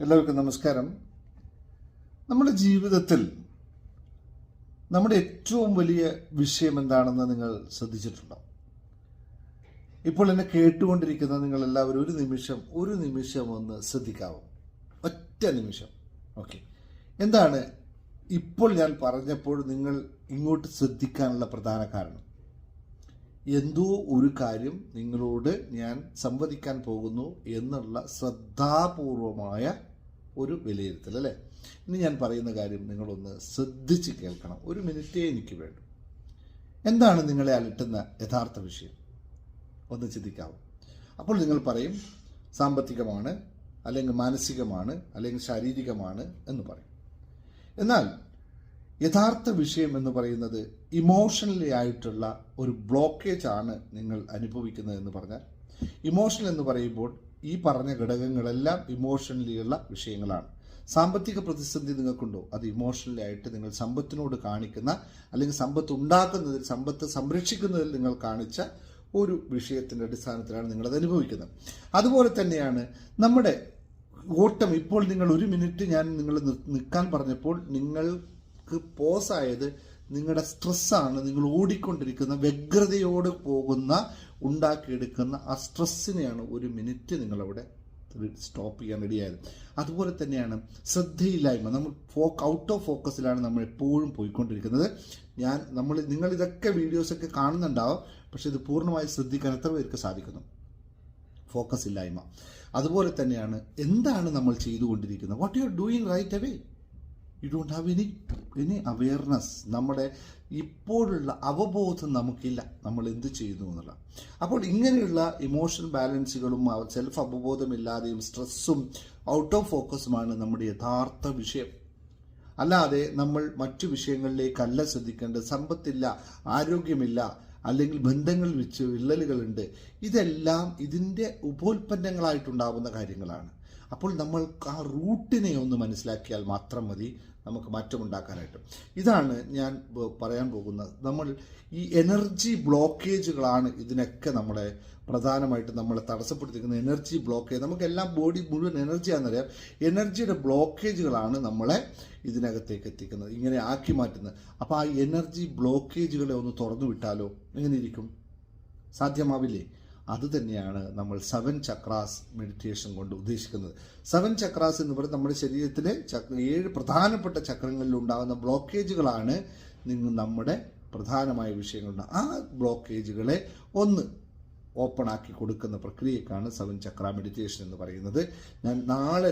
എല്ലാവർക്കും നമസ്കാരം. നമ്മുടെ ജീവിതത്തിൽ നമ്മുടെ ഏറ്റവും വലിയ വിഷയം എന്താണെന്ന് നിങ്ങൾ ശ്രദ്ധിച്ചിട്ടുണ്ടോ? ഇപ്പോൾ എന്നെ കേട്ടുകൊണ്ടിരിക്കുന്ന നിങ്ങൾ എല്ലാവരും ഒരു നിമിഷം ഒരു നിമിഷം ഒന്ന് ശ്രദ്ധിക്കാവോ. ഒറ്റ നിമിഷം. ഓക്കെ എന്താണ് ഇപ്പോൾ ഞാൻ പറഞ്ഞപ്പോൾ നിങ്ങൾ ഇങ്ങോട്ട് ശ്രദ്ധിക്കാനുള്ള പ്രധാന കാരണം? എന്തോ ഒരു കാര്യം നിങ്ങളോട് ഞാൻ സംവദിക്കാൻ പോകുന്നു എന്നുള്ള ശ്രദ്ധാപൂർവമായ ഒരു വിലയിരുത്തൽ അല്ലേ? ഇനി ഞാൻ പറയുന്ന കാര്യം നിങ്ങളൊന്ന് ശ്രദ്ധിച്ച് കേൾക്കണം. ഒരു മിനിറ്റേ എനിക്ക് വേണ്ടു. എന്താണ് നിങ്ങളെ അലട്ടുന്ന യഥാർത്ഥ വിഷയം? ഒന്ന് ചിന്തിക്കാവും. അപ്പോൾ നിങ്ങൾ പറയും സാമ്പത്തികമാണ് അല്ലെങ്കിൽ മാനസികമാണ് അല്ലെങ്കിൽ ശാരീരികമാണ് എന്ന് പറയും. എന്നാൽ യഥാർത്ഥ വിഷയം എന്ന് പറയുന്നത് ഇമോഷണലി ആയിട്ടുള്ള ഒരു ബ്ലോക്കേജ് ആണ് നിങ്ങൾ അനുഭവിക്കുന്നത് എന്ന് പറഞ്ഞാൽ ഇമോഷണൽ എന്ന് പറയുമ്പോൾ ഈ പറഞ്ഞ ഘടകങ്ങളെല്ലാം ഇമോഷണലി ഉള്ള വിഷയങ്ങളാണ്. സാമ്പത്തിക പ്രതിസന്ധി നിങ്ങൾക്കുണ്ടോ? അത് ഇമോഷണലി ആയിട്ട് നിങ്ങൾ സമ്പത്തിനോട് കാണിക്കുന്ന അല്ലെങ്കിൽ സമ്പത്ത് ഉണ്ടാക്കുന്നതിൽ സമ്പത്ത് സംരക്ഷിക്കുന്നതിൽ നിങ്ങൾ കാണിച്ച ഒരു വിഷയത്തിന്റെ അടിസ്ഥാനത്തിലാണ് നിങ്ങളത് അനുഭവിക്കുന്നത്. അതുപോലെ തന്നെയാണ് നമ്മുടെ ഓട്ടം ഇപ്പോൾ നിങ്ങൾ ഒരു മിനിറ്റ് ഞാൻ നിങ്ങൾ നിൽക്കാൻ പറഞ്ഞപ്പോൾ നിങ്ങൾക്ക് പോസായത് നിങ്ങളുടെ സ്ട്രെസ്സാണ്. നിങ്ങൾ ഓടിക്കൊണ്ടിരിക്കുന്ന വ്യഗ്രതയോട് പോകുന്ന ഉണ്ടാക്കിയെടുക്കുന്ന ആ സ്ട്രെസ്സിനെയാണ് ഒരു മിനിറ്റ് നിങ്ങളവിടെ സ്റ്റോപ്പ് ചെയ്യാൻ റെഡിയായത്. അതുപോലെ തന്നെയാണ് ശ്രദ്ധയില്ലായ്മ. നമ്മൾ ഫോക്ക് ഔട്ട് ഓഫ് ഫോക്കസിലാണ് നമ്മൾ എപ്പോഴും പോയിക്കൊണ്ടിരിക്കുന്നത്. ഞാൻ നമ്മൾ നിങ്ങൾ ഇതൊക്കെ വീഡിയോസൊക്കെ കാണുന്നുണ്ടാവും പക്ഷെ ഇത് പൂർണമായി ശ്രദ്ധിക്കാൻ എത്ര പേർക്ക് സാധിക്കുന്നു? ഫോക്കസ് ഇല്ലായ്മ. അതുപോലെ തന്നെയാണ് എന്താണ് നമ്മൾ ചെയ്തുകൊണ്ടിരിക്കുന്നത്? What you are doing right away you don't have any any awareness നമ്മുടെ ഇപ്പോഴുള്ള അവബോധം നമുക്കില്ല. നമ്മൾ എന്ത് ചെയ്യുന്നു എന്നുള്ള അപ്പോൾ ഇങ്ങനെയുള്ള ഇമോഷൻ ബാലൻസുകളും സെൽഫ് അവബോധമില്ലാതെയും സ്ട്രെസ്സും ഔട്ട് ഓഫ് ഫോക്കസുമാണ് നമ്മുടെ യഥാർത്ഥ വിഷയം. അല്ലാതെ നമ്മൾ മറ്റു വിഷയങ്ങളിലേക്കല്ല ശ്രദ്ധിക്കേണ്ടത്. സമ്പത്തില്ല ആരോഗ്യമില്ല അല്ലെങ്കിൽ ബന്ധങ്ങൾ വെച്ച് വിള്ളലുകളുണ്ട്. ഇതെല്ലാം ഇതിന്റെ ഉപോൽപ്പന്നങ്ങളായിട്ടുണ്ടാവുന്ന കാര്യങ്ങളാണ്. അപ്പോൾ നമ്മൾ ആ റൂട്ടിനെ ഒന്ന് മനസ്സിലാക്കിയാൽ മാത്രം മതി നമുക്ക് മാറ്റമുണ്ടാക്കാനായിട്ട്. ഇതാണ് ഞാൻ പറയാൻ പോകുന്നത്. നമ്മൾ ഈ എനർജി ബ്ലോക്കേജുകളാണ് ഇതിനൊക്കെ നമ്മളെ പ്രധാനമായിട്ട് നമ്മളെ തടസ്സപ്പെടുത്തിക്കുന്ന എനർജി ബ്ലോക്കേജ് നമുക്കെല്ലാം ബോഡി മുഴുവൻ എനർജിയാണെന്നറിയാം. എനർജിയുടെ ബ്ലോക്കേജുകളാണ് നമ്മളെ ഇതിനകത്തേക്ക് എത്തിക്കുന്നത് ഇങ്ങനെ ആക്കി മാറ്റുന്നത്. അപ്പോൾ ആ എനർജി ബ്ലോക്കേജുകളെ ഒന്ന് തുറന്നു വിട്ടാലോ? എങ്ങനെ ഇരിക്കും? സാധ്യമാവില്ലേ? അത് തന്നെയാണ് നമ്മൾ സെവൻ ചക്രാസ് മെഡിറ്റേഷൻ കൊണ്ട് ഉദ്ദേശിക്കുന്നത്. സെവൻ ചക്രാസ് എന്ന് പറയുന്നത് നമ്മുടെ ശരീരത്തിലെ ഏഴ് പ്രധാനപ്പെട്ട ചക്രങ്ങളിൽ ഉണ്ടാകുന്ന ബ്ലോക്കേജുകളാണ് നിങ്ങൾ നമ്മുടെ പ്രധാനമായ വിഷയങ്ങളുണ്ട്. ആ ബ്ലോക്കേജുകളെ ഒന്ന് ഓപ്പൺ ആക്കി കൊടുക്കുന്ന പ്രക്രിയക്കാണ് സെവൻ ചക്ര മെഡിറ്റേഷൻ എന്ന് പറയുന്നത്. ഞാൻ നാളെ